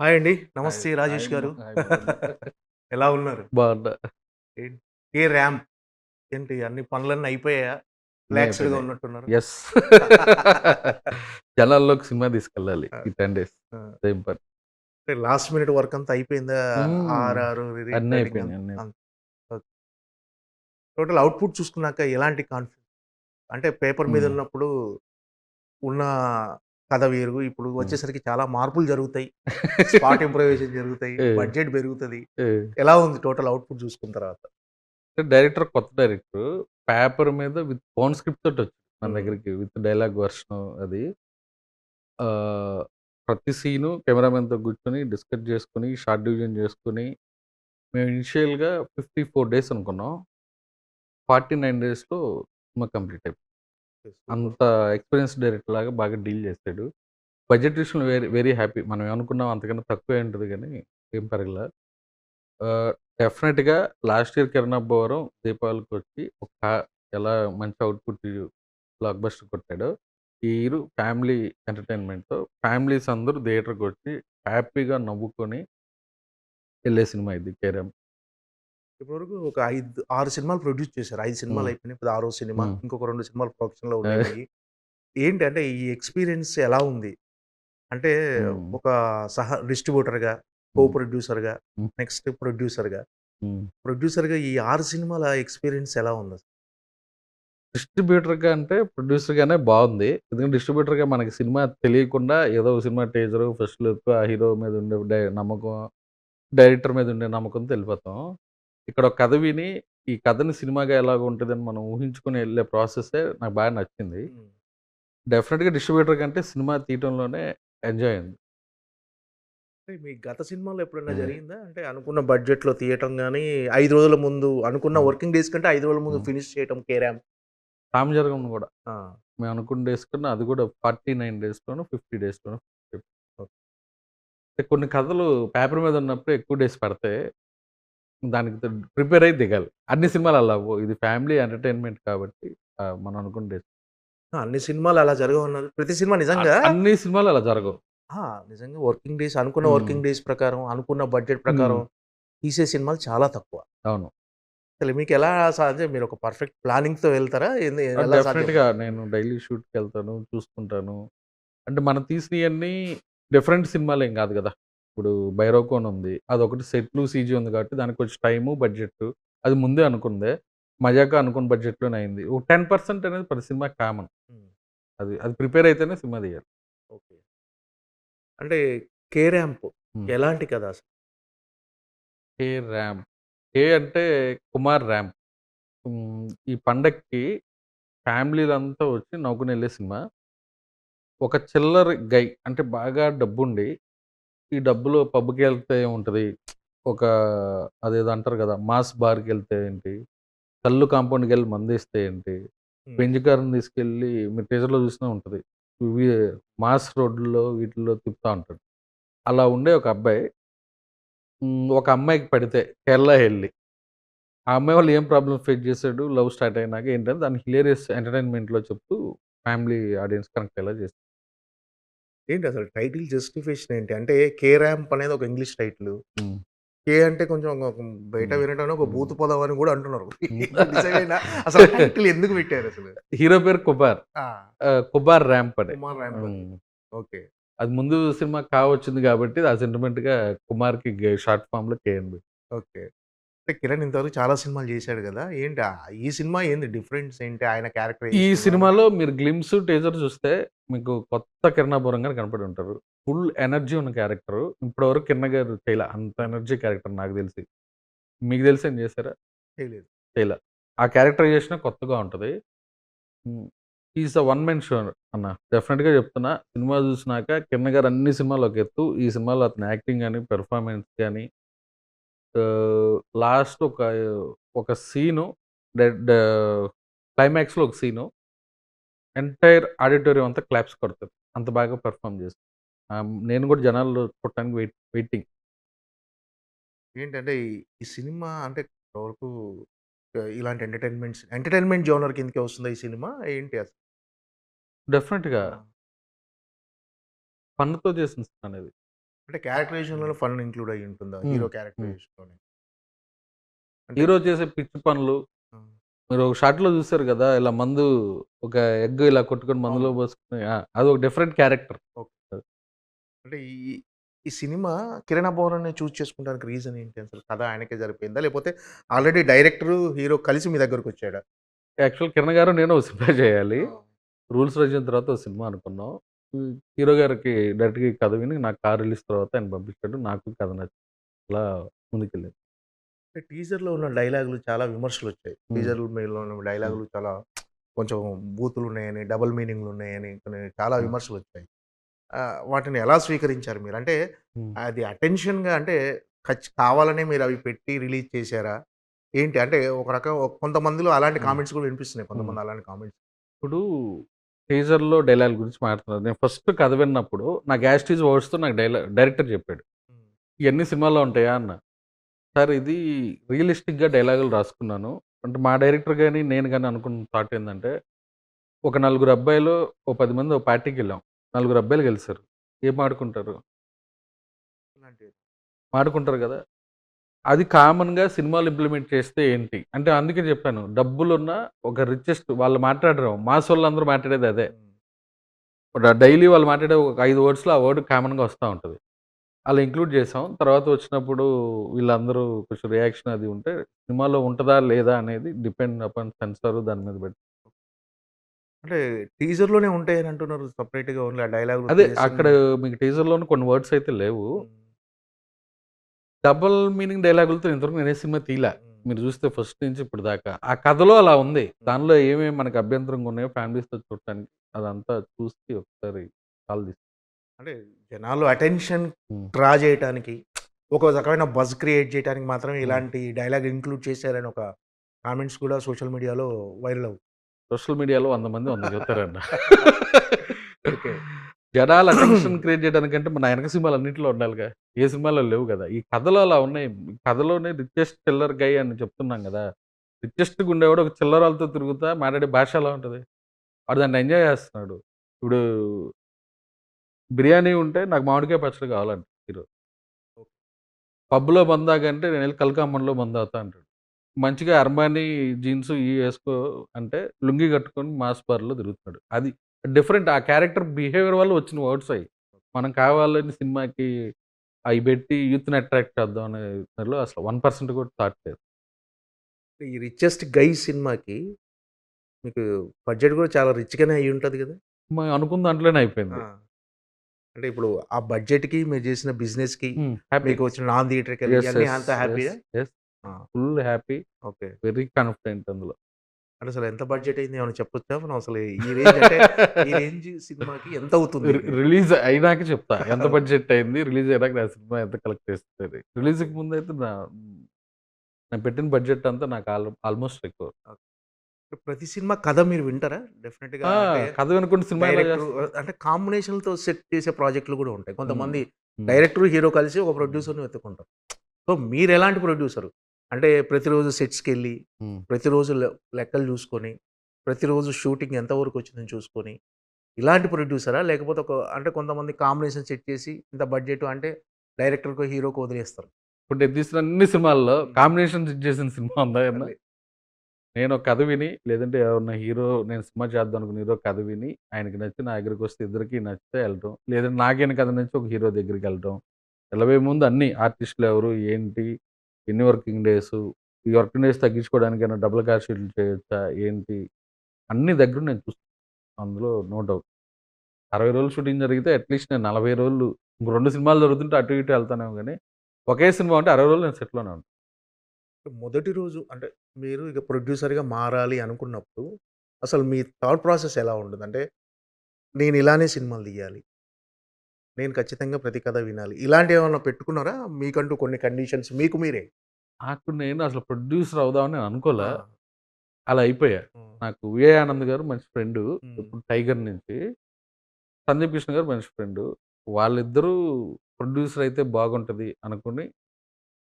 Hi అండి. నమస్తే రాజేష్ గారు. ఎలా ఉన్నారు? బాగున్నా. ఏ ర్యాంప్ ఏంటి అన్ని పనులన్నీ అయిపోయాయా? రిలాక్స్‌డ్‌గా ఉన్నట్టున్నారు. యెస్. జనాల్లోకి సినిమా తీసుకెళ్ళాలి. ఈ 10 డేస్. సేమ్ పని. అంటే లాస్ట్ మినిట్ వర్క్ అంతా అయిపోయిందా? ఆర్ఆర్ అన్నీ. ఓకే. టోటల్ అవుట్‌పుట్ చూసుకున్నాక ఎలాంటి కాన్ఫిడెన్స్ అంటే పేపర్ మీద. ఉన్నప్పుడు ఉన్న కథ వేరు. ఇప్పుడు. వచ్చేసరికి చాలా మార్పులు జరుగుతాయి. స్పాట్ ఇంప్రూవైజేషన్ జరుగుతాయి. బడ్జెట్ పెరుగుతది. ఎలా ఉంది టోటల్ అవుట్‌పుట్ చూసుకున్న తర్వాత? డైరెక్టర్ కొత్త డైరెక్టర్. పేపర్ మీద విత్ ఓన్ స్క్రిప్ట్ తోటొచ్చాడు మన హ్మ్. దగ్గరికి. విత్ డైలాగ్ వెర్షన్ అది. ప్రతి సీను కెమెరామెన్‌తో కూర్చొని డిస్కస్ చేసుకొని, షార్ట్ డివిజన్ చేసుకొని, మేము ఇనిషియల్‌గా 54 డేస్ అనుకున్నాం. 49 డేస్‌లో సినిమా కంప్లీట్ అయిపోయింది. అంత ఎక్స్‌పీరియన్స్ డైరెక్టర్ లాగా బాగా డీల్ చేసాడు. బడ్జెట్ విషయంలో వెరీ వెరీ హ్యాపీ. మనం ఏమనుకున్నాం అంతకన్నా తక్కువే ఉంటది గానీ ఏం పెరగల. డెఫినిట్‌గా లాస్ట్ ఇయర్ 'కిరణ్ అబ్బవరం' దీపావళికొచ్చి ఒక ఎలా మంచి అవుట్‌పుట్ బ్లాక్ బస్టర్ కొట్టాడో, ఈ ఇయర్ ఫ్యామిలీ ఎంటర్‌టైన్‌మెంట్‌తో ఫ్యామిలీస్ అందరూ థియేటర్‌కొచ్చి హ్యాపీగా నవ్వుకొని ఎళ్ళే సినిమా ఇది 'కేరామ్'. ఇప్పటివరకు ఒక 5, 6 సినిమాలు ప్రొడ్యూస్ చేశారు. 5 సినిమాలు. అయిపోయినాయి. ఇప్పుడు ఆరో సినిమా. ఇంకొక 2 సినిమాలు ప్రొడక్షన్‌లో ఉన్నాయి. ఏంటి అంటే ఈ ఎక్స్‌పీరియన్స్ ఎలా ఉంది? అంటే. ఒక సహ డిస్ట్రిబ్యూటర్‌గా, కో. ప్రొడ్యూసర్‌గా. నెక్స్ట్ ప్రొడ్యూసర్‌గా. ప్రొడ్యూసర్‌గా ఈ 6 సినిమాల ఎక్స్‌పీరియన్స్ ఎలా ఉంది? డిస్ట్రిబ్యూటర్‌గా అంటే ప్రొడ్యూసర్‌గానే బావుంది. ఎందుకంటే డిస్ట్రిబ్యూటర్‌గా మనకి సినిమా తెలియకుండా ఏదో ఒక సినిమా టీజరు, ఫస్ట్ లుక్, ఆ హీరో మీద ఉండే నమ్మకం, డైరెక్టర్ మీద ఉండే నమ్మకంతో ఎళ్ళిపోతాం. ఇక్కడ ఒక కథ విని, ఈ కథని సినిమాగా ఎలాగ ఉంటదని మనం ఊహించుకొని ఎళ్ళే ప్రాసెసే నాకు బాగా నచ్చింది. డెఫినిట్‌గా డిస్ట్రిబ్యూటర్ కంటే సినిమా తీయటంలోనే ఎంజాయ్ అయింది. మీ గత సినిమాలో ఎప్పుడైనా. జరిగిందా? అంటే అనుకున్న బడ్జెట్‌లో తీయటం గాని, 5 రోజుల ముందు అనుకున్న. వర్కింగ్ డేస్ కంటే 5 రోజుల ముందు. ఫినిష్ చేయటం 'కేరామ్'. రామజరగం గూడా. ఆ! మేము అనుకున్న డేస్ కన్నా అది కూడా 49 డేస్‌లోనో, 50 డేస్‌లోనో ఓకే. అంటే కొన్ని కథలు పేపర్ మీద ఉన్నప్పుడు ఎక్కువ డేస్ పడతాయి. దానికి త ప్రిపేర్ అయ్యి దిగాలి. అన్ని. సినిమాలు అలా. ఇది ఫ్యామిలీ ఎంటర్‌టైన్‌మెంట్ కాబట్టి మనం. ఆ! అన్ని సినిమాలు అలా జరగవన్నారు. ప్రతి సినిమా నిజంగా అన్ని సినిమాలు అలా జరగవు. నిజంగా వర్కింగ్ డేస్ అనుకున్న. వర్కింగ్ డేస్ ప్రకారం, అనుకున్న బడ్జెట్. ప్రకారం తీసే సినిమాలు చాలా తక్కువ. అవును. అసలు మీకెలా సాధ్యం? మీరు ఒక పర్ఫెక్ట్ వెళ్తారా? ఆ! ఎలా సాధ్యం? డెఫినిట్‌గా నేను డైలీ షూట్‌కెళ్తాను, చూసుకుంటాను. అంటే మనం తీసినయన్నీ డిఫరెంట్ సినిమాలేం గాదు గదా! ఇప్పుడు 'భైరవకోన' ఉంది. అదొకటి సెట్లు, సీజీ ఉంది కాబట్టి దానికి కొంచెం టైము, బడ్జెట్టు అది ముందే అనుకుందే. 'మజాకా' అనుకున్న బడ్జెట్‌లోనే అయింది. ఒక 10% అనేది ప్రతి సినిమాకి కామన్. అది అది ప్రిపేర్ అయితేనే సినిమా తీయాలి. ఓకే. అంటే 'కేరాంప్' హ్మ్. ఎలాంటి కథ అసలు? 'కే ర్యాంప్' 'కే' అంటే కుమార్ ర్యాంప్. ఈ పండక్కి ఫ్యామిలీలంతా వచ్చి నవ్వుకొని ఎళ్ళే సినిమా. ఒక చిల్లర గై అంటే బాగా డబ్బుండి, ఈ డబ్బులో పబ్‌కెళ్తే ఏముంటది? ఒక అదేదో అంటారు గదా! మాస్ బార్‌కెళ్తే ఏంటి? కల్లు కాంపౌండ్‌కెళ్ళి మందేస్తే ఏంటి? కార్‌ని తీసుకెళ్ళి మీరు టీజర్‌లో చూసినా ఉంటది. మాస్ రోడ్‌ల్లో వీటిల్లో తిప్పుతా ఉంటాడు. అలా ఉండే ఒక అబ్బాయి. ఒక అమ్మాయికి పడితే కేరళ ఎళ్ళి, ఆ అమ్మాయి వల్ల ఏం ప్రాబ్లమ్ ఫేస్ చేసాడు? లవ్ స్టార్ట్ అయినాక ఏంటని దాన్ని హిలేరియస్ ఎంటర్‌టైన్‌మెంట్‌లో చెప్తూ ఫ్యామిలీ ఆడియన్స్ కనెక్ట్ అయ్యేలా చేసాడు. ఏంటి అసలు టైటిల్ జస్టిఫికేషన్ ఏంటి? అంటే 'కేరాంప్' అనేది ఒక ఇంగ్లీష్ టైటిలు. 'కే' అంటే కొంచెం ఒక బయట హ్మ్. వినటానికి ఒక. బూతు పదం అని గూడా అంటున్నారు. నిజమేనా? అసలు టైటిల్ ఎందుకు పెట్టారసలు? హీరో పేరు కుబార్. ఆ! కుబార్ ర్యాంప్ అని. 'కుమార్ ర్యాంప్'. ఓకే. అది ముందు సినిమా 'కా' వచ్చింది కాబట్టి ఆ కుమార్‌కి గె షార్ట్ ఫార్మ్‌లో 'కే' అని పెట్టారు. ఓకే. అంటే కిరణ్ ఇంతవరకు చాలా సినిమాలు చేశాడు గదా! ఏంటి ఈ సినిమా ఏంది డిఫరెన్స్ ఏంటి? ఆయన ఈ క్యారెక్టరైజేషన్ గాని సినిమాలో మీరు గ్లిమ్స్, టీజర్ చూస్తే మీకు కొత్త కిరణాపురం గారు కనపడి ఉంటారు. ఫుల్ ఎనర్జీ ఉన్న క్యారెక్టరు. ఇప్పటివరకు కిరణ్ గారు చేయలే. అంత ఎనర్జీ క్యారెక్టర్ నాకు తెలిసి. మీకు తెలిసి ఏమైనా చేసారా? చేయలేదు. చేయలే. ఆ క్యారెక్టరైజేషనే కొత్తగా ఉంటది. Is a one man show అన్న. డెఫినిట్‌గా చెప్తున్నా. సినిమా చూసినాక కిరణ్ గారు అన్ని సినిమాలు ఒక ఎత్తు. ఈ సినిమాలో అతని యాక్టింగ్ గాని, పెర్ఫార్మన్స్ ఆహ్, లాస్ట్ ఒక ఒక సీను క్లైమాక్స్‌లో ఒక సీను ఎంటైర్ ఆడిటోరియం అంతా క్లాప్స్ కొడతది. అంత బాగా పెర్ఫార్మ్ చేశారు. ఆహ్, నేను కూడా జనాల్లో చూడటానికి వెయిట్ వెయిటింగ్. ఏంటంటే ఈ ఈ సినిమా అంటే ఆహ్, ఇలాంటి ఎంటర్‌టైన్‌మెంట్స్ ఎంటర్‌టైన్‌మెంట్ జోనర్ కిందకే వస్తుందా ఈ సినిమా? ఏంటి అసలు? డెఫినిట్‌గా ఆ! ఫన్‌తో చేసిన సినిమా అనేది. అంటే క్యారెక్టరైజేషన్‌లోనే ఫన్ ఇంక్లూడ్ అయ్యి ఉంటుందా? హ్మ్. హీరో. క్యారెక్టరైజేషన్‌లోనే. అంటే హీరో చేసే పిచ్చి పనులు! మీరు ఒక షాట్‌లో చూసారు గదా! ఇలా మందు ఒక ఎగ్ ఇలా కొట్టుకొని మందులో. పోసుకొని ఆ! అదొక డిఫరెంట్ క్యారెక్టర్. ఓకే. అంటే ఈ ఈ సినిమా 'కిరణ్ అబ్బవరాన్ని' చూజ్ చేసుకోవడానికి రీజన్ ఏంటి అసలు? కథ ఆయనకే సరిపోయిందా? లేకపోతే ఆల్రెడీ డైరెక్టరు, హీరో కలిసి మీ దగ్గరకొచ్చాడా? యాక్చువల్ కిరణ్ గారు నేను ఒక సినిమా చేయాలి. రూల్స్ రజిన తర్వాత ఒక సినిమా అనుకున్నాం. హీరో గారికి డైరెక్ట్‌గా కథ విని నాకు కార్ రిలీజ్ తర్వాత ఆయన పంపించాడు. నాకు కథ నచ్చింది. అలా ముందుకెళ్ళింది. అంటే టీజర్‌లో ఉన్న డైలాగులు చాలా విమర్శలొచ్చాయి. హ్మ్. టీజర్‌లో ఉన్న హ్మ్. డైలాగులు చాలా కొంచెం బూతులున్నాయని, డబుల్ మీనింగ్‌లున్నాయని కొన్ని చాలా హ్మ్. విమర్శలొచ్చాయి. ఆహ్, వాటిని ఎలా స్వీకరించారు మీరు? అంటే. అది అటెన్షన్‌గా అంటే ఖచ్ కావాలనే మీరు అవి పెట్టి రిలీజ్ చేశారా? ఏంటి? అంటే ఒక రకం కొంతమందిలో అలాంటి. కామెంట్స్ కూడా వినిపిస్తున్నాయి. కొంతమంది అలాంటి కామెంట్స్. ఇప్పుడు టీజర్‌లో డైలాగ్ గురించి మాట్లాడుతున్నారు. నేను ఫస్ట్ కథ విన్నప్పుడు నాకు యాజ్ టీజ్ వర్డ్స్‌తో నాకు డైలా డైరెక్టర్ చెప్పాడు. హ్మ్. "ఇయన్నీ సినిమాలో ఉంటాయా?" అన్న. సార్ ఇది రియలిస్టిక్‌గా డైలాగులు రాసుకున్నాను. అంటే మా డైరెక్టర్ గాని, నేను గాని అనుకున్న థాట్ ఏందంటే, ఒక నలుగురు అబ్బాయిలు, ఓ 10 మంది ఓ పార్టీకెళ్ళాం. నలుగురు అబ్బాయిలు కలిసారు. ఏం ఆడుకుంటారు? ఇలాంటివి. ఆడుకుంటారు గదా! అది కామన్‌గా సినిమాలో ఇంప్లిమెంట్ చేస్తే ఏంటి? అంటే అందుకే చెప్పాను. డబ్బులున్న ఒక రిచెస్ట్ వాళ్ళు మాట్లాడరు. మాసోళ్ళందరూ మాట్లాడేది అదే. హ్మ్. డైలీ వాళ్ళు మాట్లాడే ఒక 5 వర్డ్స్‌లో ఆ వర్డ్ కామన్‌గా వస్తా ఉంటది. అలా ఇంక్లూడ్ చేసాం. తర్వాత వచ్చినప్పుడు వీళ్ళందరూ కొంచెం రియాక్షన్ అది ఉంటే సినిమాలో ఉంటదా? లేదా? అనేది డిపెండ్ అపాన్ సెన్సార్ దాని మీద బట్టి. అంటే టీజర్‌లోనే ఉంటాయని అంటున్నారు. సెపరేట్‌గా ఓన్లీ ఆ డైలాగులు అదే అక్కడ మీకు టీజర్‌లోనే కొన్ని వర్డ్స్ అయితే లేవు. డబుల్ మీనింగ్ డైలాగులతో ఇంతవరకు నేనే సినిమా. హ్మ్. మీరు చూస్తే ఫస్ట్ నుంచి ఇప్పుడు దాకా. ఆ కథలో అలా ఉంది. దానిలో ఏమేమి మనకు అభ్యంతరంగా ఉన్నాయో ఫ్యామిలీస్‌తో చూడటానికి అదంతా చూసి ఒకసారి కాల్ తీస్ అంటే జనాలు అటెన్షన్. డ్రా చేయటానికి, ఒక రకమైన బజ్ క్రియేట్ చేయడానికి మాత్రమే. ఇలాంటి డైలాగ్ ఇంక్లూడ్ చేశారని ఒక కామెంట్స్ కూడా సోషల్ మీడియాలో వైరల్ అవుతుంది. సోషల్ మీడియాలో 100 మంది 100 చెప్తారన్న. ఓకే. జనాలు అటెన్షన్ క్రియేట్ చేయడానికంటే మన ఎనక సినిమాలు అన్నిట్లో ఉండాలిగా. ఏ సినిమాలో లేవు గదా! ఈ కథలో అలా ఉన్నాయి. కథలోనే రిచెస్ట్ చిల్లర్ గై అని చెప్తున్నాం గదా! రిచెస్ట్‌గా ఉండేవాడు ఒక చిల్లరాలతో తిరుగుతా మాట్లాడే భాష ఎలా ఉంటది? వాడు దాన్ని ఎంజాయ్ చేస్తున్నాడు. ఇప్పుడు బిర్యానీ ఉంటే నాకు మామిడికాయ పచ్చడి కావాలంట హీరో. పబ్‌లో మందు తాగంటే నేనెళ్ళి కల్కామన్‌లో మందు తాగుతా అంటాడు. మంచిగా అర్మానీ జీన్స్ ఇయి ఏసుకో అంటే లుంగీ కట్టుకొని మాస్ బార్‌లో తిరుగుతున్నాడు. అది డిఫరెంట్ ఆ క్యారెక్టర్ బిహేవియర్ వల్ల వచ్చిన వర్డ్స్ అయి. మనం కావాలని సినిమాకి అయి పెట్టి యూత్‌ని అట్రాక్ట్ చేద్దాం అనే దానిలో అసలు 1% కూడా థాట్ లేదు. ఈ 'రిచెస్ట్ గై' సినిమాకి మీకు బడ్జెట్ కూడా చాలా రిచ్‌గానే అయ్యుంటది గదా! మనం అనుకున్న దాంట్లోనే! అయిపోయింది. అంటే ఇప్పుడు ఆ బడ్జెట్‌కి మీరు చేసిన బిజినెస్‌కి హ్మ్. హ్యాపీ. మీకు వచ్చిన నాన్ యెస్. అంతా. హ్యాపీయా? ఆ! Full happy. Okay. Very confident అందులో. అంటే అసలు ఎంత బడ్జెట్ అయింది ఏమైనా చెప్పొచ్చా? మనం అసలు ఈ రేంజ్ అంటే ఈ రేంజ్ సినిమాకి ఎంత అవుతుంది? రిలీజ్ అయినాక చెప్తా. ఎంత బడ్జెట్ అయింది? రిలీజ్ అయినాక నా సినిమా ఎంత కలెక్ట్ చేస్తది. రిలీజ్‌కి ముందైతే నా నేను పెట్టిన బడ్జెట్ అంతా నాకు ఆల్ ఆల్‌మోస్ట్ ఎక్కువ. ప్రతి సినిమా కథ మీరు వింటారా? డెఫినిట్‌గా ఆ! అంటే కథ వినకుండా సినిమా? అంటే కాంబినేషన్‌లతో సెట్ చేసే ప్రాజెక్ట్‌లు కూడా ఉంటాయి. కొంతమంది. డైరెక్టర్, హీరో కలిసి ఒక ప్రొడ్యూసర్‌ని వెతుక్కుంటారు. So మీరెలాంటి producer? అంటే ప్రతిరోజు సెట్స్‌కెళ్ళి, హ్మ్. ప్రతిరోజు లెక్కలు చూసుకొని, ప్రతిరోజు షూటింగ్ ఎంత వరకు వచ్చిందని చూసుకొని, ఇలాంటి ప్రొడ్యూసరా? లేకపోతే ఒక అంటే కొంతమంది కాంబినేషన్ సెట్ చేసి ఇంత బడ్జెట్ అంటే డైరెక్టర్‌కో, హీరోకో వదిలేస్తారు. ఇప్పుడు నేను తీసిన అన్ని సినిమాల్లో హ్మ్. కాంబినేషన్స్ ఇచ్చేసిన సినిమా ఉందా నేను కథ విని లేదంటే ఎవరన్నా హీరో నేను సినిమా చేద్దాం అనుకున్న హీరో కథ విని ఆయనకి నచ్చి నా దగ్గరికి వస్తే ఇద్దరికి నచ్చితే వెళ్ళటం లేదంటే నాకేన కథ నుంచి ఒక హీరో దగ్గరికి వెళ్ళటం వెళ్ళబోయే ముందు అన్ని ఆర్టిస్టులు ఎవరు? ఏంటి? ఎన్ని వర్కింగ్ డేస్ ఈ వర్కింగ్ డేస్ తగ్గించుకోవడానికైనా డబుల్ కార్ షీట్లు చేయొచ్చా? ఏంటి? అన్ని దగ్గరుండి నేను చూస్తాను. అందులో నో డౌట్. 60 రోజులు షూటింగ్ జరిగితే అట్‌లీస్ట్ నేను 40 రోజులు ఇంక రెండు సినిమాలు జరుగుతుంటే అటు ఇటు వెళ్తానేమో గానీ, ఒకే సినిమా అంటే అరవై రోజులు నేను సెట్‌లోనే ఉంటాను. మొదటి రోజు అంటే మీరు ఇక ప్రొడ్యూసర్‌గా మారాలి అనుకున్నప్పుడు అసలు మీ థాట్ ప్రాసెస్ ఎలా ఉంటుంది? అంటే నేను ఇలానే సినిమాలు తీయాలి. నేను ఖచ్చితంగా ప్రతి కథ వినాలి. ఇలాంటివేమన్నా పెట్టుకున్నారా? మీకంటూ కొన్ని కండిషన్స్ మీకు మీరే? నాకు నేను అసలు ప్రొడ్యూసర్ అవుదామని నేను అనుకోలే. అలా అయిపోయా. నాకు విఏ ఆనంద్ గారు మంచి ఫ్రెండు. ఇప్పుడు 'టైగర్' నుంచి. సందీప్ కృష్ణ గారు మంచి ఫ్రెండు. వాళ్ళిద్దరూ ప్రొడ్యూసర్ అయితే బాగుంటది అనుకుని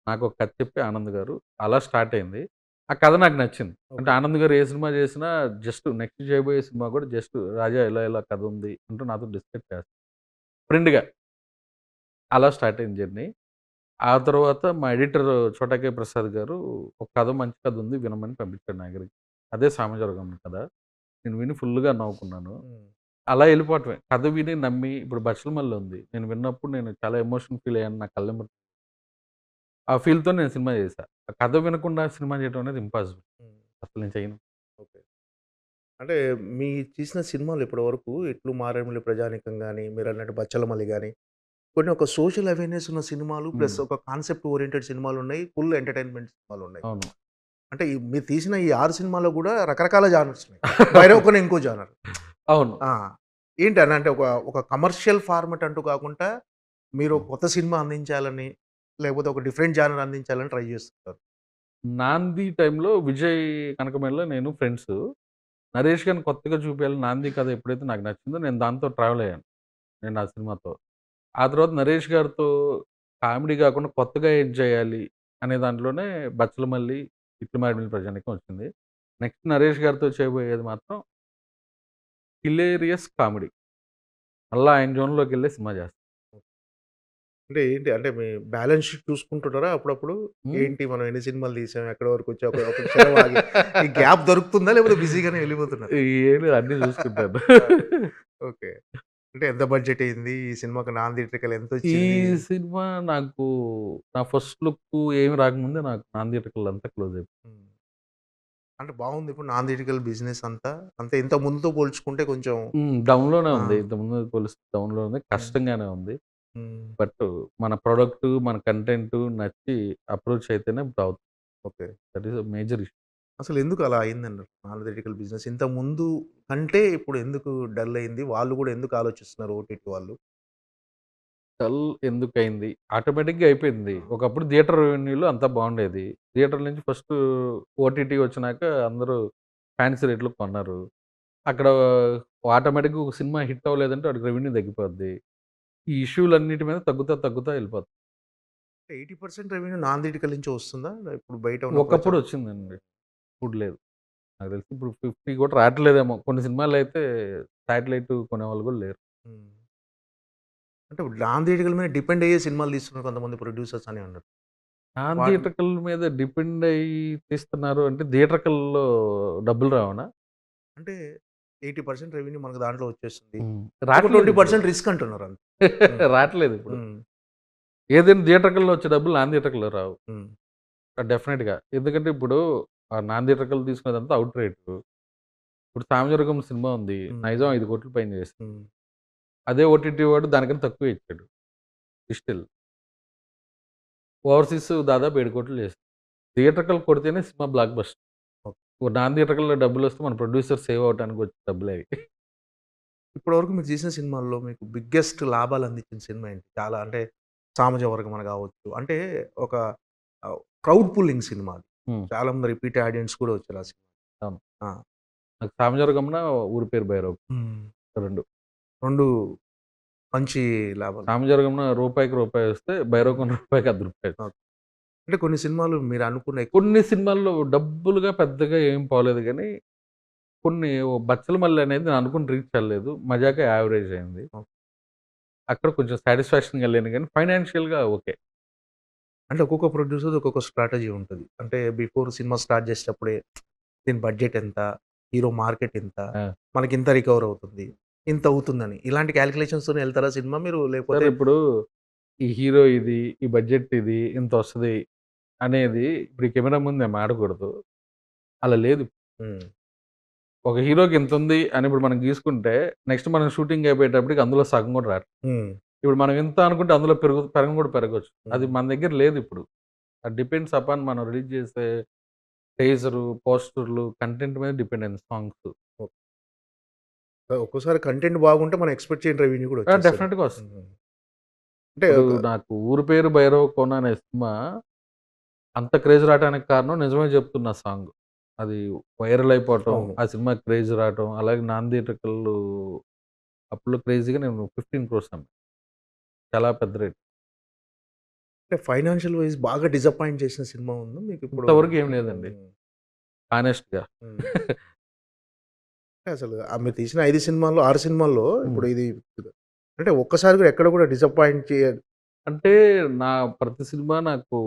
నాకొక కథ చెప్పి ఆనంద్ గారు. అలా స్టార్ట్ అయింది. ఆ కథ నాకు నచ్చింది. అంటే. ఆనంద్ గారు ఏ సినిమా చేసినా జస్ట్ నెక్స్ట్ చేయబోయే సినిమా కూడా జస్ట్ రాజా ఇలా ఇలా కథ ఉంది అంటూ నాతో డిస్కస్ చేస్తారు. ఫ్రెండ్‌గా. అలా స్టార్ట్ అయింది జర్నీ. ఆ తర్వాత మా ఎడిటర్ చోటాకే ప్రసాద్ గారు ఒక కథ మంచి కథ ఉంది వినమని పంపించాడు నా దగ్గరికి. అదే సామజవర్గం కథ. నేను విని ఫుల్‌గా నవ్వుకున్నాను. అలా ఎళ్ళిపోవటమే. కథ విని నమ్మి ఇప్పుడు 'బచ్చలమల్లి' ఉంది. నేను విన్నప్పుడు నేను చాలా ఎమోషన్ ఫీల్ అయ్యాను. నా కళ్ళెమ్మట ఆ ఫీల్‌తో నేను సినిమా చేశా. ఆ కథ వినకుండా సినిమా చేయడం అనేది ఇంపాసిబుల్. అసలు నేను చేయను. ఓకే. అంటే మీ చేసిన సినిమాలు ఇప్పటివరకు 'ఇట్లు మారేడుమిల్లి ప్రజానీకం' గాని, మీరన్నట్టు 'బచ్చలమల్లి' గాని, కొన్ని ఒక సోషల్ అవేర్‌నెస్ ఉన్న సినిమాలు ప్లస్. ఒక కాన్సెప్ట్ ఓరియెంటెడ్ సినిమాలున్నాయి. ఫుల్ ఎంటర్‌టైన్‌మెంట్ సినిమాలున్నాయి. అవును. అంటే మీరు తీసిన ఈ 6 సినిమాల్లో గూడా రకరకాల జానర్స్ ఉన్నాయి. 'భైరవకొన' ఇంకో జానర్. అవును. ఏంటి అని అంటే ఒక ఒక కమర్షియల్ ఫార్మాట్ అంటూ కాకుండా మీరు కొత్త సినిమా అందించాలని, లేకపోతే ఒక డిఫరెంట్ జానర్ అందించాలని ట్రై చేస్తున్నారు 'నాంది' టైంలో విజయ్ కనకమేడలో నేను ఫ్రెండ్స్. నరేష్ గారిని కొత్తగా చూపించాలి 'నాంది' కథ ఎప్పుడైతే నాకు నచ్చిందో నేను దాంతో ట్రావెల్ అయ్యాను. నేను ఆ సినిమాతో. ఆ తర్వాత నరేష్ గారితో కామెడీ కాకుండా కొత్తగా ఏం చేయాలి అనే దాంట్లోనే 'బచ్చలమల్లి', 'ఇట్లు మారేడుమిల్లి ప్రజానికి వచ్చింది. నెక్స్ట్ నరేష్ గారితో చేయబోయేది మాత్రం హిలేరియస్ కామెడీ. మళ్ళీ ఆయన జోన్లోకి వెళ్ళే సినిమా చేస్తాను అంటే ఏంటి? అంటే మీ బ్యాలెన్స్ షీట్ చూసుకుంటుంటారా అప్పుడప్పుడు? ఏంటి మనం ఎన్ని సినిమాలు తీసాం? ఎక్కడి వరకు వచ్చాం? ఒక ఈ గ్యాప్ దొరుకుతుందా? లేకపోతే బిజీగానే వెళ్ళిపోతున్నారా? ఏం లేదు అన్నీ చూసుకుంటాను. ఓకే. అంటే ఎంత బడ్జెట్ అయింది? ఈ సినిమాకి నాన్ థియేట్రికల్ ఈ ఎంతొచ్చింది? సినిమా నాకు నా ఫస్ట్ లుక్ ఏమి రాకముందే నాకు నాన్ థియేట్రికల్ అంతా క్లోజ్ అయిపోయింది. అంటే బాగుంది ఇప్పుడు నాన్ థియేట్రికల్ బిజినెస్ అంతా. అంటే ఇంత ముందుతో పోల్చుకుంటే కొంచెం. డౌన్‌లోనే! ఉంది. ఇంతకుముందు పోలిస్తే డౌన్‌లో ఉంది. కష్టంగానే ఉంది. హ్మ్. బట్ మన ప్రొడక్ట్, మన కంటెంట్ నచ్చి అప్రోచ్ అయితేనే ఇప్పుడు అవుతుంది. Okay. That is a major issue. అసలు ఎందుకు అలా అయిందంటారు? నాన్ థియేట్రికల్ బిజినెస్ ఇంత ముందు కంటే ఇప్పుడు ఎందుకు డల్ అయింది? వాళ్ళు కూడా ఎందుకు ఆలోచిస్తున్నారు ఓటీటీ వాళ్ళు? డల్ ఎందుకయింది? ఆటోమేటిక్‌గా అయిపోయింది. ఒకప్పుడు థియేటర్ రెవెన్యూలో అంతా బాగుండేది. థియేటర్ నుంచి ఫస్ట్ ఓటీటీ వచ్చినాక అందరూ ఫ్యాన్సీ రేట్‌లో కొన్నారు. అక్కడ ఆటోమేటిక్‌గా ఒక సినిమా హిట్ అవ్వలేదంటే వాడికి రెవెన్యూ తగ్గిపోద్ది. ఈ ఇష్యూలన్నిటి మీద తగ్గుతా, తగ్గుతా వెళ్ళిపోతుంది. 80% రెవెన్యూ నాన్ థియేట్రికల్ నుంచే వస్తుందా? ఇప్పుడు బయట ఒకప్పుడు వచ్చిందండి. ఇప్పుడు లేదు. నాకు తెలిసి ఇప్పుడు 50 కూడా రావట్లేదేమో. కొన్ని సినిమాలైతే శాటిలైట్ కొనేవాళ్ళు కూడా లేరు. అంటే నాన్ థియేట్రికల్ మీద డిపెండ్ అయ్యే సినిమాలు తీస్తున్నారు కొంతమంది ప్రొడ్యూసర్స్ అని అన్నారు. నాన్ థియేట్రికల్ మీద డిపెండ్ అయ్యి తీస్తున్నారు అంటే థియేట్రికల్‌లో డబ్బులు రావనా? అంటే 80% రెవెన్యూ మనకు దాంట్లో వచ్చేస్తుంది. ఇప్పుడు. 20% రిస్క్ అంటున్నారు అంతే. రావట్లేదు ఇప్పుడు. ఏదైనా థియేట్రికల్‌లో వచ్చే డబ్బులు నాన్ థియేట్రికల్‌లో రావు. డెఫినిట్‌గా. ఎందుకంటే ఇప్పుడు ఆ నాన్ థియేట్రికల్ తీసుకునేదంతా ఔట్ రేటు. ఇప్పుడు 'సామజవర్గం' సినిమా ఉంది. నైజాం 5,00,00,000 పైన చేసింది. హ్మ్. అదే ఓటీటీ వాడు దానికన్నా తక్కువే ఇచ్చాడు. స్టిల్. ఓవర్‌సీస్ దాదాపు 7,00,00,000 చేసింది. థియేట్రికల్ కొడితేనే cinema black buster. Okay. Non థియేట్రికల్‌లో డబ్బులొస్తే మన ప్రొడ్యూసర్ సేవ్ అవ్వటానికి వచ్చే డబ్బులే అవి. ఇప్పటివరకు మీరు చేసిన సినిమాల్లో మీకు బిగ్గెస్ట్ లాభాలు అందించిన సినిమా ఏంటి? చాలా అంటే 'సామజవర్గం' అని కావచ్చు. అంటే ఒక క్రౌడ్ పుల్లింగ్ సినిమా. చాలా మంది రిపీట్ ఆడియన్స్ కూడా వచ్చారు ఆ సినిమా. నాకు 'సామజవర్గంన' ఊరి పేరు భైరవ్. 2 2 మంచి లాభాలు. 'సామజవర్గంన' రూపాయికి రూపాయి వస్తే 'భైరవకొన' రూపాయికి రూ. 10. అంటే కొన్ని సినిమాలు మీరు అనుకున్న ఎక్కువ కొన్ని సినిమాల్లో డబ్బులుగా పెద్దగా ఏం పోలేదు గానీ, కొన్ని ఓ 'బచ్చలమల్లి' అనేది నేను అనుకుని రీచ్ అవ్వలేదు. 'మజాక' యావరేజ్ అయింది. అక్కడ కొంచెం సాటిస్ఫాక్షన్‌గా ఎళ్ళాను గానీ, ఫైనాన్షియల్‌గా ఓకే. అంటే ఒక్కొక్క ప్రొడ్యూసర్‌ది ఒక్కొక్క స్ట్రాటజీ ఉంటది. అంటే బిఫోర్ సినిమా స్టార్ట్ చేసేటప్పుడే దీని బడ్జెట్ ఎంత? హీరో మార్కెట్ ఎంత? ఆ! మనకింత రికవర్ అవుతుంది. ఇంత అవుతుందని. ఇలాంటి క్యాలిక్యులేషన్స్‌తోనే ఎళ్తారా సినిమా మీరు? లేకపోతే ఇప్పుడు ఈ హీరో ఇది, ఈ బడ్జెట్ ఇది, ఇంతొస్తది అనేది ఇప్పుడు కెమెరా ముందు మేము ఆడకూడదు. అలా లేదు. ఒక హీరోకి ఇంతుంది అని ఇప్పుడు మనం గీసుకుంటే, నెక్స్ట్ మనం షూటింగ్ అయిపోయేటప్పటికి అందులో సగం కూడా రాదు. ఇప్పుడు మనం ఇంత అనుకుంటే అందులో పెరుగు పెరగను కూడా పెరగొచ్చు. అది. మన దగ్గర లేదు ఇప్పుడు. అది డిపెండ్స్ అపాన్ మనం రిలీజ్ చేసే టేజరు, పోస్టర్‌లు, కంటెంట్ మీద డిపెండ్ అయింది సాంగ్స్. ఒక్కోసారి కంటెంట్ బాగుంటే మనం ఎక్స్‌పెక్ట్ చేయని రెవెన్యూ కూడా. డెఫినిట్‌గా వస్తుంది. అంటే నాకు 'ఊరి పేరు భైరవకొన' అనే సినిమా అంత క్రేజ్ రావడానికి కారణం నిజమే చెప్తున్నా సాంగ్. అది వైరల్ అయిపోవటం. ఆ సినిమాకి క్రేజ్ రావటం, అలాగే నాన్ థియేట్రికల్ అప్పట్లో క్రేజీగా నేను 15 క్రోర్స్ అమ్మా. చాలా పెద్ద రేట్. అంటే ఫైనాన్షియల్ వైస్ బాగా డిసప్పాయింట్ చేసిన సినిమా ఉందా మీకిప్పుడు? ఇంతవరకు ఏం లేదండి. అంటే అసలు ఆహ్, మీరు తీసిన 5 సినిమాల్లో, 6 సినిమాల్లో ఇప్పుడు. ఇది అంటే ఒక్కసారి కూడా ఎక్కడ కూడా డిసప్పాయింట్ చేయ అంటే నా ప్రతి సినిమా నాకు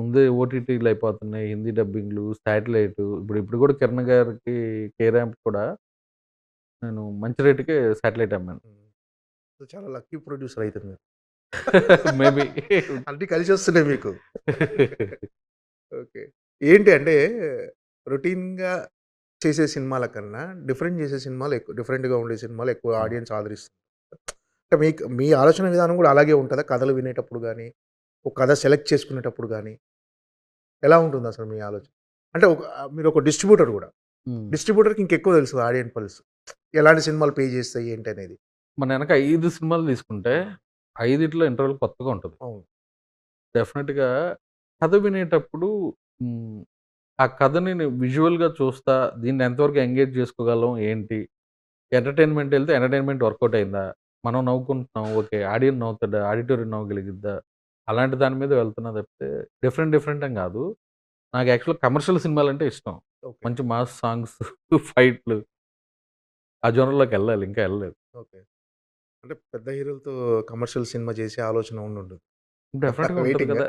ముందే ఓటీటీలు అయిపోతున్నాయి. హిందీ డబ్బింగ్‌లు, శాటిలైటు ఇప్పుడు ఇప్పుడు కూడా కిరణ్ గారికి 'కే ర్యాంప్' కూడా నేను మంచి రేట్‌కే శాటిలైట్ అమ్మాను. సో, చాలా లక్కీ ప్రొడ్యూసర్ అయితే మీరు. మేబీ. అన్నీ కలిసొస్తున్నాయి మీకు. ఓకే. ఏంటి అంటే రొటీన్‌గా చేసే సినిమాల కన్నా డిఫరెంట్ చేసే సినిమాలు ఎక్కువ డిఫరెంట్‌గా ఉండే సినిమాలు ఎక్కువ. ఆడియన్స్ ఆదరిస్తారు. అంటే మీకు మీ ఆలోచన విధానం కూడా అలాగే ఉంటదా? కథలు వినేటప్పుడు గాని, ఒక కథ సెలెక్ట్ చేసుకునేటప్పుడు గాని, ఎలా ఉంటుందసలు మీ ఆలోచన? అంటే ఒక మీరొక డిస్ట్రిబ్యూటర్ గూడా. హ్మ్. డిస్ట్రిబ్యూటర్‌కి ఇంకెక్కువ తెలుసు ఆడియన్స్ పల్స్. ఎలాంటి సినిమాలు పే చేస్తాయి ఏంటి అనేది. మన ఎనక 5 సినిమాలు తీసుకుంటే, ఐదిట్లో ఇంటర్వల్ కొత్తగా ఉంటది. అవును. డెఫినిట్‌గా కథ వినేటప్పుడు ఆ కథని నేను విజువల్‌గా చూస్తా, దీన్ని ఎంతవరకు ఎంగేజ్ చేసుకోగలం ఏంటి? ఎంటర్‌టైన్‌మెంట్ ఎళ్తే ఎంటర్‌టైన్‌మెంట్ వర్కౌట్ అయిందా? మనం నవ్వుకుంటున్నాం. ఓకే. ఆడియన్స్ నవ్వుతాడా? ఆడిటోరియం నవ్వగలిగిద్దా? అలాంటి దాని మీద వెళ్తున్నా తప్పితే డిఫరెంట్ డిఫరెంట్ అని గాదు. నాకు యాక్చువల్‌గా కమర్షియల్ సినిమాలంటే ఇష్టం. ఓకే. మంచి మాస్ సాంగ్స్, ఫైట్‌లు. ఆ జోనర్‌లోకి ఎళ్ళాలి. ఇంకా ఎళ్ళలేదు. ఓకే. అంటే పెద్ద హీరోలతో కమర్షియల్ సినిమా చేసే ఆలోచన వెయిటింగా? కదా!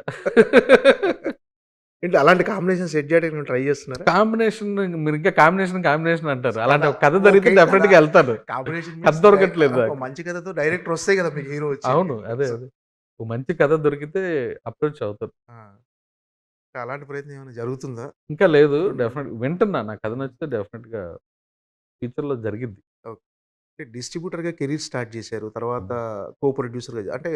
ఏంటి అలాంటి కాంబినేషన్ సెట్ చేయడానికి ఏమైనా ట్రై చేస్తున్నారా? కాంబినేషన్ మీరింకా కాంబినేషన్, కాంబినేషన్ అంటారు. అలాంటి ఒక కథ. దొరికితే కదా! డెఫినిట్‌గా ఎళ్తాను. కాంబినేషన్ కథ దొరకట్లేదు. మంచి కథతో డైరెక్టర్ వస్తే కదా మీకు హీరో. అవును. అదే. అదే. ఓ మంచి కథ దొరికితే అప్రోచ్ అవుతాను. ఆ! అలాంటి ప్రయత్నం ఏమైనా జరుగుతుందా? ఇంకా లేదు. హ్మ్. డెఫినిట్‌గా వింటున్నా. నాకు కథ నచ్చితే డెఫినిట్‌గా ఫ్యూచర్‌లో జరిగిద్ది. ఓకే. అంటే డిస్ట్రిబ్యూటర్‌గా కెరీర్ స్టార్ట్ చేశారు. తర్వాత హ్మ్. కో ప్రొడ్యూసర్‌గా అంటే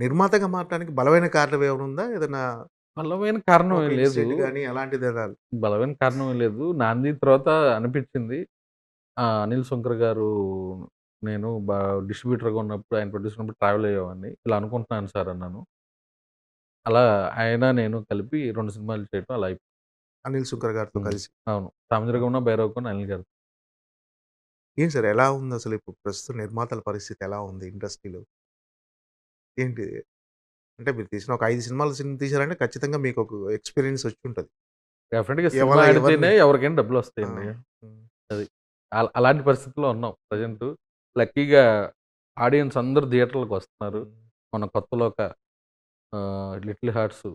నిర్మాతగా మారటానికి బలమైన కారణం ఏమైనా ఉందా? ఏదన్నా బలమైన కారణం ఒక ఏం లేదు. ఇన్సిడెంట్ గాని అలాంటిదేనా? బలమైన కారణం ఏం లేదు. 'నాంది' తర్వాత అనిపించింది. ఆహ్, అనిల్ సుంకర్ గారు నేను బా డిస్ట్రిబ్యూటర్‌గా ఉన్నప్పుడు ఆయన ప్రొడ్యూసర్ ఉన్నప్పుడు ట్రావెల్ అయ్యేవాడిని. ఇలా అనుకుంటున్నాను సార్ అన్నాను. అలా ఆయన నేను కలిపి 2 సినిమాలు చేయటం అలా అయిపోయింది. అనిల్ సుంకర్ గారితో హ్మ్. కలిసి. అవును. 'సామాజిరగమన భైరవకొన' అనిల్ గారు. ఏంటి సార్ ఎలా ఉందసలు ఇప్పుడు ప్రస్తుతం నిర్మాతల పరిస్థితి ఎలా ఉంది ఇండస్ట్రీలో? ఏంటి? అంటే మీరు తీసిన ఒక 5 సినిమాలు సినిమా తీశారంటే ఖచ్చితంగా మీకొక ఎక్స్‌పీరియన్స్ వచ్చుంటది. డెఫినిట్‌గా సినిమా ఎవల ఆడితేనే ఎవరిని ఎవరికైనా ఆ! డబ్బులొస్తాయండి. హ్మ్. అది. అల అలాంటి పరిస్థితిలో ఉన్నాం ప్రెజెంటు. లక్కీగా ఆడియన్స్ అందరూ థియేటర్‌లకొస్తున్నారు. హ్మ్. మొన్న కొత్తలో ఒక ఆహ్, 'లిటిల్ హార్ట్స్'!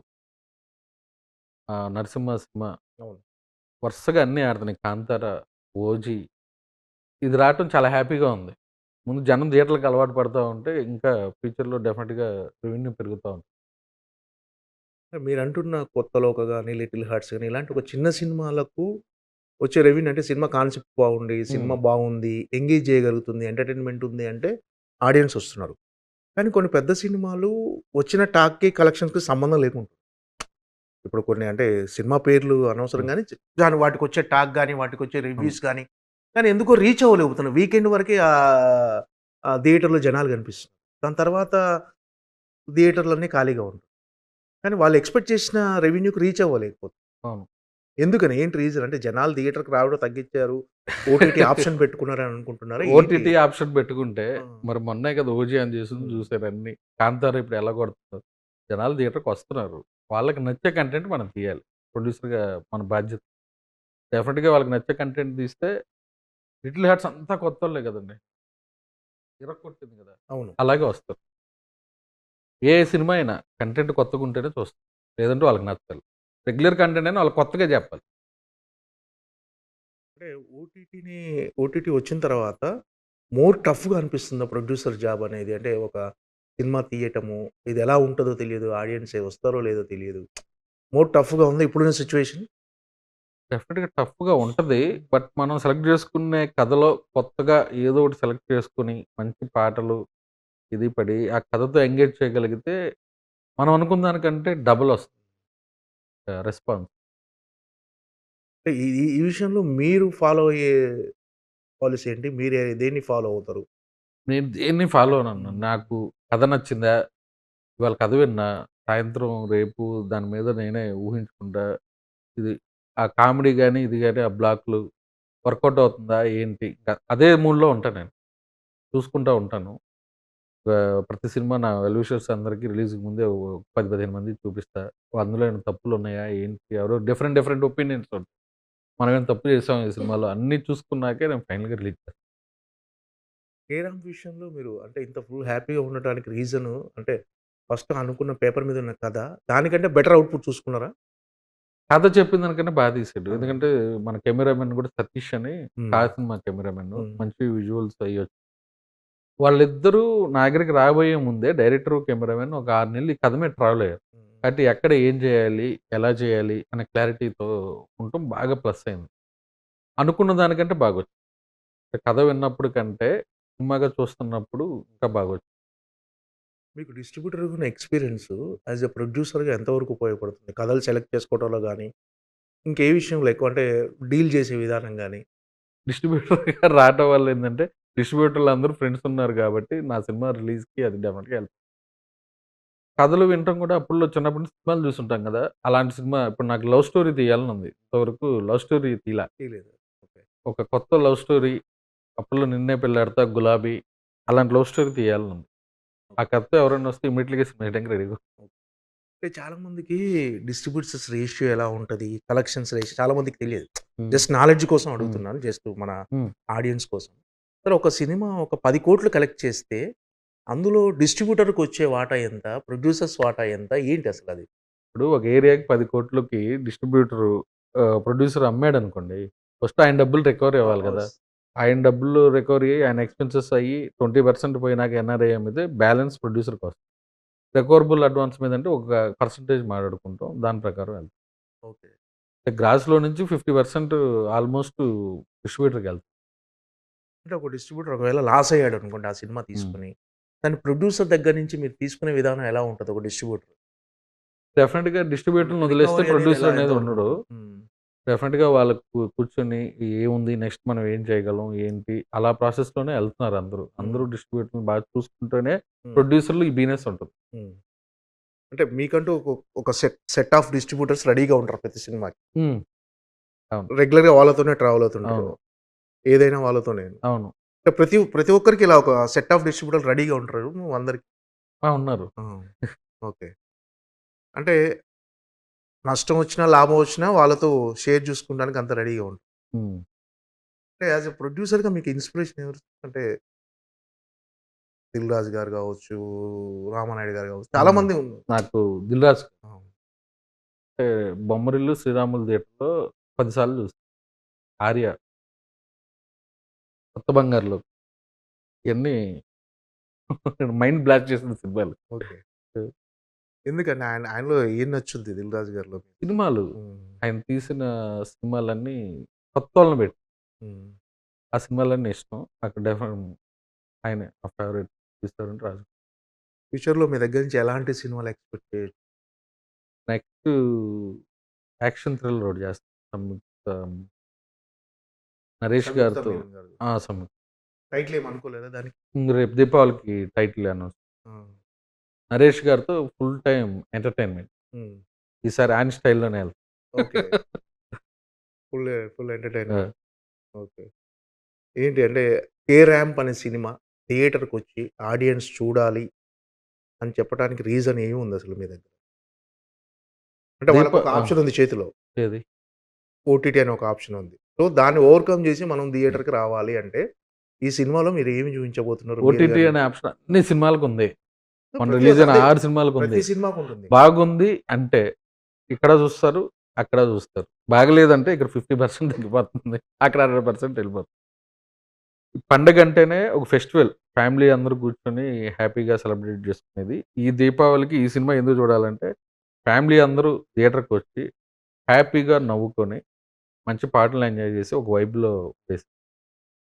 'నరసింహ' సినిమా. వరుసగా అన్నీ ఆడుతున్నాయి. 'కాంతార', 'ఓజీ' ఇది రావటం చాలా హ్యాపీగా ఉంది. ముందు జనం థియేటర్‌లకి అలవాటు పడతా ఉంటే ఇంకా ఫ్యూచర్‌లో డెఫినిట్‌గా రెవెన్యూ పెరుగుతా ఉంది. మీరంటున్న 'కొత్త లోక' గాని, 'లిటిల్ హార్ట్స్' గాని ఇలాంటి ఒక చిన్న సినిమాలకు వచ్చే రెవెన్యూ అంటే సినిమా కాన్సెప్ట్ బాగుండి, సినిమా. బాగుంది, ఎంగేజ్ చేయగలుగుతుంది, ఎంటర్‌టైన్‌మెంట్ ఉంది అంటే ఆడియన్స్ వస్తున్నారు. కానీ కొన్ని పెద్ద సినిమాలు వచ్చిన టాక్‌కి, కలెక్షన్స్‌కి సంబంధం లేకుండా ఇప్పుడు కొన్ని అంటే సినిమా పేర్లు అనవసరం. గానీ దాని వాటికొచ్చే టాక్ గాని, వాటికొచ్చే అవును. రివ్యూస్ గాని, కానీ ఎందుకో రీచ్ అవ్వలేకపోతున్నాయి. వీకెండ్ వరకే ఆ థియేటర్‌లో జనాలు కనిపిస్తున్నారు. దాని తర్వాత థియేటర్‌లన్నీ ఖాళీగా ఉంటాయి. కానీ వాళ్ళు ఎక్స్‌పెక్ట్ చేసిన రెవెన్యూకి రీచ్ అవ్వలేకపోతున్నారు. ఎందుకని? ఏంటి రీజన్? అంటే జనాలు థియేటర్‌కి రావడం తగ్గించారు. ఓటీటీ ఆప్షన్ పెట్టుకున్నారని అనుకుంటున్నారా? ఏంటి? ఓటీటీ ఆప్షన్ పెట్టుకుంటే! మరి మొన్నే కదా 'ఓజీ' అని చేసింది. చూసారు అన్నీ. 'కాంతార' ఇప్పుడు ఎలా కొడుతుందో. జనాలు థియేటర్‌కి వస్తున్నారు. వాళ్ళకి నచ్చే కంటెంట్ మనం తీయాలి. ప్రొడ్యూసర్‌గా మన బాధ్యత. డెఫినిట్‌గా వాళ్ళకి నచ్చే కంటెంట్ తీస్తే 'లిటిల్ హార్ట్స్' అంతా కొత్తోళ్ళే కదండీ. ఇరక్కొట్టింది కదా! అవును. అలాగే వస్తారు. ఏ సినిమా అయినా కంటెంట్ కొత్తగుంటేనే చూస్తారు. లేదంటే వాళ్ళకి నచ్చాలి. రెగ్యులర్ కంటెంట్ అయినా వాళ్ళకి కొత్తగా చెప్పాలి. అంటే ఓటీటీని ఓటీటీ వచ్చిన తర్వాత మోర్ టఫ్‌గా అనిపిస్తుందా ప్రొడ్యూసర్ జాబ్ అనేది? అంటే ఒక సినిమా తీయటము, ఇది ఎలా ఉంటదో తెలియదు. ఆడియన్స్ వస్తారో లేదో తెలియదు. మోర్ టఫ్‌గా ఉందా ఇప్పుడున్న సిట్యుయేషన్? డెఫినిట్‌గా టఫ్‌గా ఉంటది. బట్ మనం సెలెక్ట్ చేసుకునే కథలో కొత్తగా ఏదో ఒకటి సెలెక్ట్ చేసుకొని మంచి పాటలు ఇది పడి ఆ కథతో ఎంగేజ్ చేయగలిగితే మనం అనుకున్న దానికంటే డబుల్ వస్తుంది. రెస్పాన్స్. అంటే ఈ ఈ ఈ విషయంలో మీరు ఫాలో అయ్యే పాలిసీ ఏంటి? మీరు దేన్ని ఫాలో అవుతారు? నేను దేన్ని ఫాలో అవ్వను. హ్మ్. నాకు కథ నచ్చిందా? ఇవాళ కథ విన్నా, సాయంత్రం రేపు దాని మీద నేనే ఊహించుకుంటా. ఇది ఆ కామెడీ గాని, ఇది గాని ఆ బ్లాక్‌లు వర్కౌట్ అవుతుందా ఏంటి? క అదే మూడ్‌లో ఉంటా నేను. చూసుకుంటా ఉంటాను. ప్రతి సినిమా నా వెల్ విషర్స్ అందరికి రిలీజ్‌కి ముందే 10, 15 మందికి చూపిస్తా. అందులో ఏమైనా తప్పులున్నాయా? ఏంటి? ఎవరో డిఫరెంట్ డిఫరెంట్ ఒపీనియన్స్ ఉంటాయి. మనం ఏమైనా తప్పు చేసామా ఈ సినిమాలో అన్నీ చూసుకున్నాకే నేను ఫైనల్‌గా రిలీజ్ చేస్తా. 'కేరామ్' విషయంలో మీరు అంటే ఇంత ఫుల్ హ్యాపీగా ఉండటానికి రీజను అంటే ఫస్ట్ అనుకున్న పేపర్ మీద ఉన్న కథ దానికంటే బెటర్ అవుట్‌పుట్ చూసుకున్నారా? కథ చెప్పిన దానికన్నా బా తీసాడు. ఎందుకంటే మన కెమెరామెన్ కూడా సతీష్ అని హ్మ్. 'కా' సినిమా కెమెరామెన్. మంచి విజువల్స్ అయ్యొచ్చు. వాళ్ళిద్దరూ నా దగ్గరికి రాబోయే ముందే డైరెక్టర్, కెమెరామెన్ ఒక 6 నెలలు ఈ కథ మీద ట్రావెల్ అయ్యారు. కాబట్టి ఎక్కడ ఏం చేయాలి? ఎలా చేయాలి? అనే క్లారిటీతో ఉండటం బాగా ప్లస్ అయింది. అనుకున్న దానికంటే బాగొచ్చింది. కథ విన్నప్పుడు కంటే సినిమాగా చూస్తున్నప్పుడు ఇంకా బాగొచ్చింది. మీకు డిస్ట్రిబ్యూటర్‌గా ఉన్న ఎక్స్‌పీరియన్స్ యాస్ ఎ ప్రొడ్యూసర్‌గా ఎంతవరకు ఉపయోగపడుతుంది? కథలు సెలెక్ట్ చేసుకోవడంలో గాని, ఇంకే విషయంలో ఎక్కువ అంటే డీల్ చేసే విధానం గాని? డిస్ట్రిబ్యూటర్‌గా రావటం వల్ల ఏందంటే డిస్ట్రిబ్యూటర్లు అందరూ ఫ్రెండ్స్ ఉన్నారు కాబట్టి నా సినిమా రిలీజ్‌కి అది డెఫినిట్‌గా హెల్ప్ కథలు వినటం కూడా అప్పట్లో చిన్నప్పటి నుంచి సినిమాలు చూసుంటాం కదా! అలాంటి సినిమా ఇప్పుడు నాకు లవ్ స్టోరీ తీయాలని ఉంది. ఇంతవరకు లవ్ స్టోరీ తీయలా. తీయలేదు. ఒక కొత్త లవ్ స్టోరీ అప్పట్లో 'నిన్నే పెళ్ళాడతా', 'గులాబీ' అలాంటి లవ్ స్టోరీ తీయాలని ఉంది. ఆ కథతో ఎవరైనా వస్తే ఇమ్మీడియేట్‌గా సినిమా చేయడానికి రెడీగా అంటే చాలా మందికి డిస్ట్రిబ్యూటర్స్ రేషియో ఎలా ఉంటది? కలెక్షన్స్ రేషియో చాలా మందికి తెలియదు. జస్ట్ నాలెడ్జ్ కోసం. అడుగుతున్నాను. జస్ట్ మన. ఆడియన్స్ కోసం. సరే ఒక సినిమా ఒక 10,00,00,000 కలెక్ట్ చేస్తే అందులో డిస్ట్రిబ్యూటర్‌కి వచ్చే వాటా ఎంత? ప్రొడ్యూసర్స్ వాటా ఎంత? ఏంటి అసలది? ఇప్పుడు ఒక ఏరియాకి 10,00,00,000కి డిస్ట్రిబ్యూటరు ఆహ్, ప్రొడ్యూసర్ అమ్మాడనుకోండి. ఫస్ట్ ఆయన డబ్బులు రికవరీ అవ్వాలి కదా! ఆయన డబ్బులు రికవరీ అయ్యి, ఆయన ఎక్స్‌పెన్సెస్ అయ్యి 20% పోయినాక ఎన్ఆర్ఐ అమ్మితే బ్యాలెన్స్ ప్రొడ్యూసర్‌కొస్తుంది. రికవరబుల్ అడ్వాన్స్ మీద అంటే ఒక పర్సెంటేజ్ మాట్లాడుకుంటాం. దాని ప్రకారం వెళ్తాం. ఓకే. గ్రాస్‌లో నుంచి 50% ఆల్‌మోస్ట్ డిస్ట్రిబ్యూటర్‌కెళ్తాయి. అంటే ఒక డిస్ట్రిబ్యూటర్ ఒకవేళ లాస్ అయ్యాడనుకోండి ఆ సినిమా. తీసుకొని. దాన్ని ప్రొడ్యూసర్ దగ్గర నుంచి మీరు తీసుకునే విధానం ఎలా ఉంటది ఒక డిస్ట్రిబ్యూటర్? డెఫినిట్‌గా డిస్ట్రిబ్యూటర్‌ని వదిలేస్తే ప్రొడ్యూసర్ అనేది ఉండడు. డెఫినిట్‌గా వాళ్ళకు కూర్చొని ఏముంది నెక్స్ట్ మనం ఏం చేయగలం? ఏంటి? అలా ప్రాసెస్‌లోనే ఎళ్తున్నారు అందరూ. అందరూ హ్మ్. డిస్ట్రిబ్యూటర్‌ని బాగా చూసుకుంటేనే. ప్రొడ్యూసర్‌లు ఈ బిజినెస్ ఉంటది. అంటే మీకంటూ ఒక ఒక సెట్ సెట్ ఆఫ్ డిస్ట్రిబ్యూటర్స్ రెడీగా ఉంటారు ప్రతి సినిమాకి. రెగ్యులర్‌గా వాళ్ళతోనే ట్రావెల్ అవుతుంటారు. అవును. ఏదైనా వాళ్ళతోనే. అవును. అంటే ప్రతి ప్రతి ఒక్కరికి ఇలా ఒక సెట్ ఆఫ్ డిస్ట్రిబ్యూటర్లు రెడీగా ఉంటారు అందరికి. ఉన్నారు. ఓకే. అంటే నష్టం వచ్చినా, లాభం వచ్చినా వాళ్ళతో షేర్ చూసుకోవడానికి అంత రెడీగా ఉంటారు. అంటే యాస్ ఎ ప్రొడ్యూసర్‌గా మీకు ఇన్‌స్పిరేషన్ ఎవరు? అంటే 'దిల్ రాజు' గారు కావచ్చు, 'రామానాయుడు' గారు కావచ్చు. చాలా. మంది ఉన్నారు. నాకు 'దిల్ రాజు' ఆ! అంటే 'బొమ్మరిల్లు', 'శ్రీరాములు' థియేటర్‌లో 10 సార్లు చూసా. 'ఆర్య' 'కొత్త బంగారు లోకం' ఇయన్నీ మైండ్ బ్లాస్ట్ చేసిన సినిమాలు. ఓకే. ఎందుకండి ఆయన ఆయనలో ఏం నచ్చుద్ది 'దిల్ రాజు' గారిలో? సినిమాలు. ఆయన తీసిన సినిమాలన్నీ కొత్తోళ్ళని పెట్టి హ్మ్. ఆ సినిమాలన్నీ ఇష్టం. అక్కడ డెఫినె ఆయనే ఫేవరెట్ తీస్తారంటే రాజు. ఫ్యూచర్‌లో మీ దగ్గర నుంచి ఎలాంటి సినిమాలు ఎక్స్‌పెక్ట్ చేయొచ్చు? నెక్స్ట్ యాక్షన్ థ్రిల్లర్ ఒకటి చేస్తా. నరేష్ గారితో. టైటిల్ ఏమి అనుకోలేదా దానికి? రేపు దీపావళికి టైటిల్ అనౌన్స్. నరేష్ గారితో ఫుల్ టైమ్ ఎంటర్‌టైన్‌మెంట్. ఈసారి ఆయన స్టైల్‌లోనే. Okay. Full full! Entertainment. Okay. ఏంటి అంటే 'కే ర్యాంప్' అనే సినిమా థియేటర్‌కొచ్చి ఆడియన్స్ చూడాలి అని చెప్పడానికి రీజన్ ఏముంది అసలు మీ దగ్గర? అంటే దీప వాళ్ళకొక ఆ! ఆప్షన్ ఉంది చేతిలో. ఏది? ఓటీటీ అనే ఒక ఆప్షన్ ఉంది. సో, దాన్ని ఓవర్‌కమ్ చేసి మనం థియేటర్‌కి రావాలి అంటే, ఈ సినిమాలో మీరు ఏమి చూపించబోతున్నారు? ఓటీటీ అనే ఆప్షన్ అన్ని సినిమాలకుంది. మొన్న ప్రతి రిలీజ్ అయిన అదే 6 సినిమాలకుంది. ప్రతి సినిమాకుంటుంది. బాగుంది అంటే ఇక్కడ చూస్తారు, అక్కడ చూస్తారు. బాగలేదంటే ఇక్కడ 50% తగ్గిపోతుంది. అక్కడ 100% ఎళ్ళిపోతుంది. పండగంటేనే ఒక ఫెస్టివల్. ఫ్యామిలీ అందరూ కూర్చొని హ్యాపీగా సెలబ్రేట్ చేసుకునేది. ఈ దీపావళికి ఈ సినిమా ఎందుకు చూడాలంటే, ఫ్యామిలీ అందరూ థియేటర్‌కొచ్చి హ్యాపీగా నవ్వుకొని, మంచి పాటలు ఎంజాయ్ చేసి ఒక వైబ్‌లో చేసి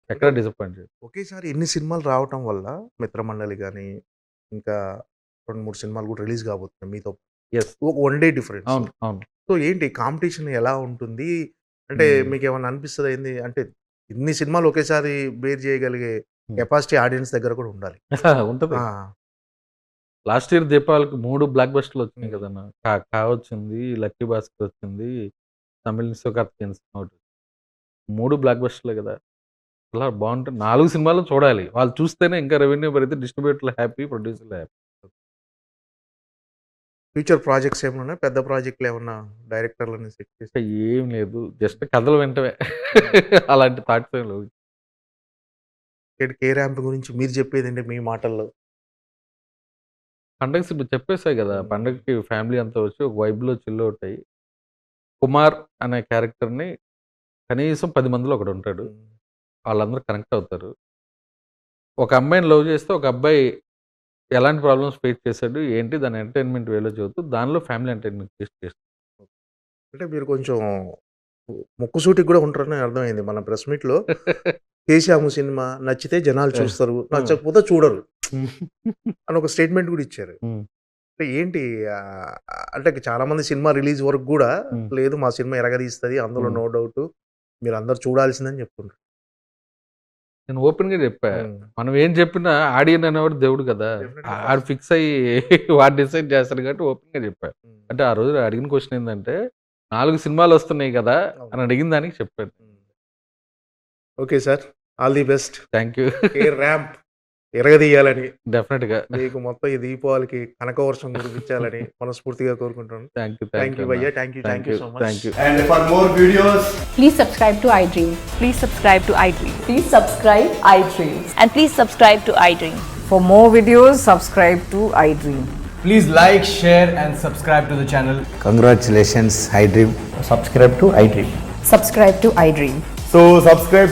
ఎక్కడ డిసప్పాయింట్ చేయదు. ఒకేసారి ఇన్ని సినిమాలు రావటం వల్ల 'మిత్రమండలి' గాని, ఇంకా 2, 3 సినిమాలు కూడా రిలీజ్ కాబోతున్నాయి మీతో. యెస్. ఒక వన్ డే డిఫరెన్స్. అవును. అవును. సో, ఏంటి కాంపిటీషన్ ఎలా ఉంటుంది? అంటే హ్మ్. మీకేమన్నా అనిపిస్తదా ఏంది? అంటే ఇన్ని సినిమాలు ఒకేసారి బేర్ చేయగలిగే. కెపాసిటీ ఆడియన్స్ దగ్గర కూడా ఉండాలి. ఉంటది. లాస్ట్ ఇయర్ దీపావళికి 3 బ్లాక్ బస్టర్‌లు వచ్చినాయి. కదన్నా! 'కా' 'కా' వచ్చింది, 'లక్కీ భాస్కర్' వచ్చింది, తమిళ్ 'శివకార్తికేయన్' సినిమా ఒకటి. 3 బ్లాక్ బస్టర్‌లే కదా! అలా బావుంటాయి. 4 సినిమాలు చూడాలి. వాళ్ళు చూస్తేనే ఇంకా రెవెన్యూ పెరిగితే డిస్ట్రిబ్యూటర్‌లు హ్యాపీ, ప్రొడ్యూసర్‌లు హ్యాపీ. ఫ్యూచర్ ప్రాజెక్ట్స్ ఏమన్నా? పెద్ద ప్రాజెక్ట్‌లు ఏమన్నా డైరెక్టర్‌లని సెట్ చేసి ఇంకా ఏం లేదు. జస్ట్ కథలు వినటమే. అలాంటి థాట్స్ ఏం లేవు. కే ర్యాంప్ గురించి మీరు చెప్పేదేంటి మీ మాటల్లో? పండగ ఇప్పుడు చెప్పేసాయి కదా హ్మ్. పండగకి ఫ్యామిలీ అంతా వచ్చి ఒక వైబ్‌లో చిల్ ఔట్ అయ్యి, కుమార్ అనే క్యారెక్టర్‌ని కనీసం 10 మందిలో ఒకడుంటాడు. హ్మ్. వాళ్ళందరూ కనెక్ట్ అవుతారు. ఒక అమ్మాయిని లవ్ చేస్తే ఒక అబ్బాయి ఎలాంటి ప్రాబ్లమ్స్ ఫేస్ చేసాడు, ఏంటి దాన్ని ఎంటర్‌టైన్‌మెంట్ వేలో చెబుతూ దానిలో ఫ్యామిలీ ఎంటర్‌టైన్‌మెంట్ ట్విస్ట్ చేస్తారు. అంటే మీరు కొంచెం ముక్కుసూటికి కూడా ఉంటారని అర్థమైంది. మన ప్రెస్ మీట్‌లో చేశాము సినిమా నచ్చితే జనాలు! చూస్తారు. నచ్చకపోతే చూడరు. అని ఒక స్టేట్మెంట్ కూడా ఇచ్చారు. అంటే ఏంటి అంటే చాలామంది సినిమా రిలీజ్ వరకు హ్మ్. లేదు మా సినిమా ఎరగదీస్తది. అందులో. No doubt. మీరందరూ చూడాల్సిందని చెప్తుండ్రు. నేను ఓపెన్‌గా చెప్పా. హ్మ్. మనం ఏం చెప్పినా ఆడియన్ అనేవాడు దేవుడు కదా! ఆడు. ఫిక్స్ అయ్యి వాడు డిసైడ్ చేస్తాడు కాబట్టి ఓపెన్‌గా చెప్పా. హ్మ్. అంటే ఆ రోజు అడిగిన క్వెషన్ ఏందంటే 4 సినిమాలు వస్తున్నాయి కదా! అని అడిగిన దానికి చెప్పాను. Okay sir. All the best. Thank you. Ramp ఎరగదీయాలని. డెఫినిట్‌గా. మీకు మొత్తం ఈ దీపావళికి కనకవర్షం కురిపించాలని మనస్ఫూర్తిగా కోరుకుంటున్నాను. Thank you. థాంక్ యూ అన్న. భయ్యా. Thank you. Thank thank you you. So much. Thank you. And for more videos, Please subscribe to iDream. Please subscribe to iDream. Please subscribe iDreams. And please subscribe to iDream. For more videos, subscribe to iDream. please like, share, and subscribe to the channel. Congratulations, iDream. Subscribe to iDream. Subscribe to iDream. So, subscribe